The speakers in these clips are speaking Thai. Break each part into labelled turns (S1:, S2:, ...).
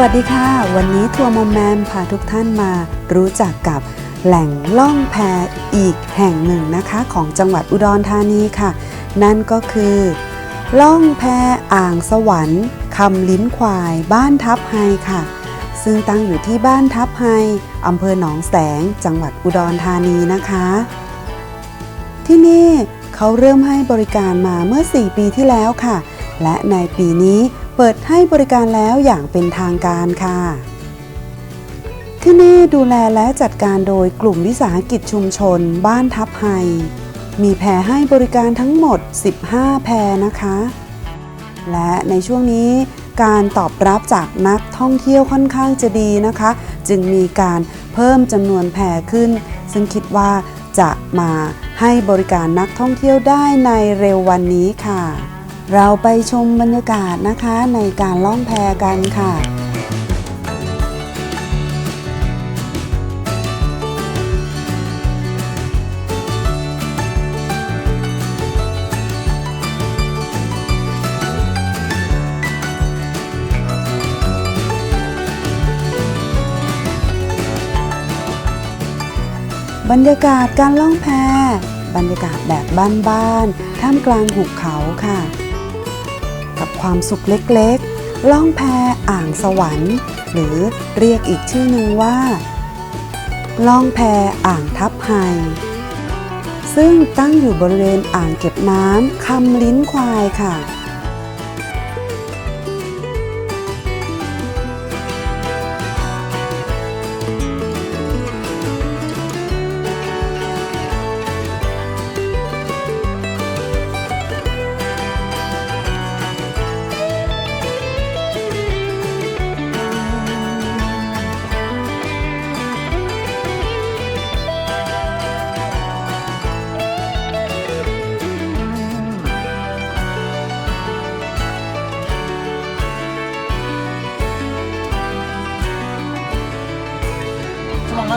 S1: วัสดีค่ะ วันนี้ทัวร์มอมแมมพาทุกท่านมารู้จักกับแหล่งล่องแพอีกแห่งหนึ่งนะคะของจังหวัดอุดรธานีค่ะ นั่นก็คือ ล่องแพอ่างสวรรค์คำลิ้นควาย บ้านทับไฮค่ะ ซึ่งตั้งอยู่ที่บ้านทับไฮอำเภอหนองแสง จังหวัดอุดรธานีนะคะ ที่นี่เขาเริ่มให้บริการมาเมื่อ 4 ปีที่แล้วค่ะ และในปีนี้ เปิดให้บริการแล้วอย่างเป็นทางการค่ะที่นี่ดูแลและจัดการโดยกลุ่มวิสาหกิจชุมชน บ้านทับไฮ มีแพรให้บริการทั้งหมด 15 แพรนะคะ และในช่วงนี้การตอบรับจากนักท่องเที่ยวค่อนข้างจะดีนะคะ จึงมีการเพิ่มจำนวนแพรขึ้น ซึ่งคิดว่าจะมาให้บริการนักท่องเที่ยวได้ในเร็ววันนี้ค่ะ เราไปชมบรรยากาศนะคะในการล่องแพกันค่ะบรรยากาศการล่องแพ บรรยากาศแบบบ้านๆ ท่ามกลางหุบเขาค่ะ กับความสุขเล็กๆ ล่องแพอ่างสวรรค์ หรือเรียกอีกชื่อหนึ่งว่า ล่องแพอ่างทับไฮซึ่งตั้งอยู่บริเวณอ่างเก็บน้ำคำลิ้นควายค่ะ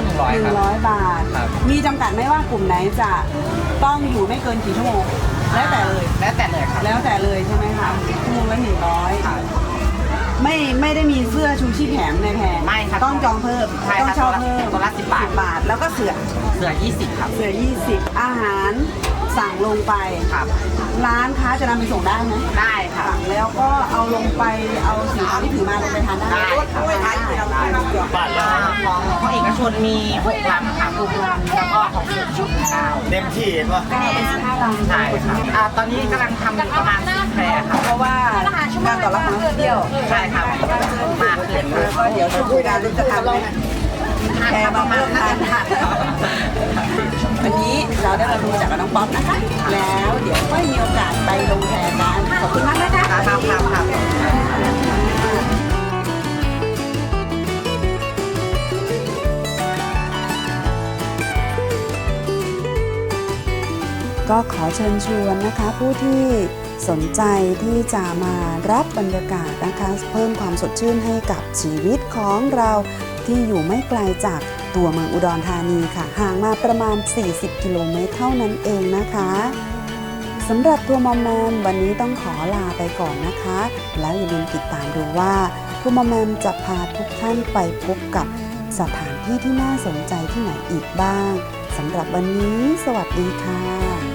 S2: ชั่วโมงละหนึ่งร้อยครับ
S1: 100 บาท
S2: ครับ
S1: มีจำกัดไหมว่ากลุ่มไหนจะต้องอยู่ไม่เกินกี่ชั่วโมง แล้วแต่เลย
S2: แล้วแต่เลยครับ
S1: แล้วแต่เลยใช่ไหมคะชั่วโมงละหนึ่งร้อย
S2: ครับ
S1: ไม่ไม่ได้มีเสื้อชูชีพแถมในแพร
S2: ไม่ครับ
S1: ต้องจองเพิ่ม
S2: ใช่
S1: ต้อง
S2: ครับ
S1: เช่าเพิ่ม
S2: ตัวละ10 บาท
S1: บาทแล้วก็เสือ
S2: เสือยี่สิบครับ
S1: เสือ 20 อาหารสั่งลงไป
S2: ครับ
S1: ร้านค้าจะนำไปส่งได้ไหม
S2: ได้ครับ
S1: สั่งแล้วก็เอาลงไปเอาสินค้าที่ถือมาลงไปทานได้
S2: ได้ครับ
S1: ได้ได้ได้
S2: บาทแล้วของของเอกชนมีหกลำครับหกลำแล้วก็ของสุชุดเก้า
S3: เต็มที่เห็นปะ
S1: เก้าเป็นสิบห้าลำ
S2: ใช่ครับอ่าตอนนี้กำลังทำอยู่ประมาณสิบแพรครับ
S1: เพราะว่าการตอบรับของนักท่องเที่ยว
S2: ใช่ครับมากขึ้น
S1: แล้วก็เดี๋ยวช่วงเวลาจะทำให้ แพรมาเพิ่มทานวันนี้เราได้มาดูจากกับน้องป๊อปนะคะ แล้วเดี๋ยวก็มีโอกาสไปลงแพรกันขอบคุณมากนะคะ
S2: ครับครับครับครับ
S1: ก็ขอเชิญชวนนะคะ ผู้ที่สนใจที่จะมารับบรรยากาศนะคะ เพิ่มความสดชื่นให้กับชีวิตของเราที่อยู่ไม่ไกลจากตัวเมืองอุดรธานีค่ะ ห่างมาประมาณ 40 กิโลเมตรเท่านั้นเองนะคะสำหรับตัวมอมแมมวันนี้ต้องขอลาไปก่อนนะคะ แล้วอย่าลืมติดตามดูว่าทัวร์มอมแมมจะพาทุกท่านไปพบกับสถานที่ที่น่าสนใจที่ไหนอีกบ้างสำหรับวันนี้ สวัสดีค่ะ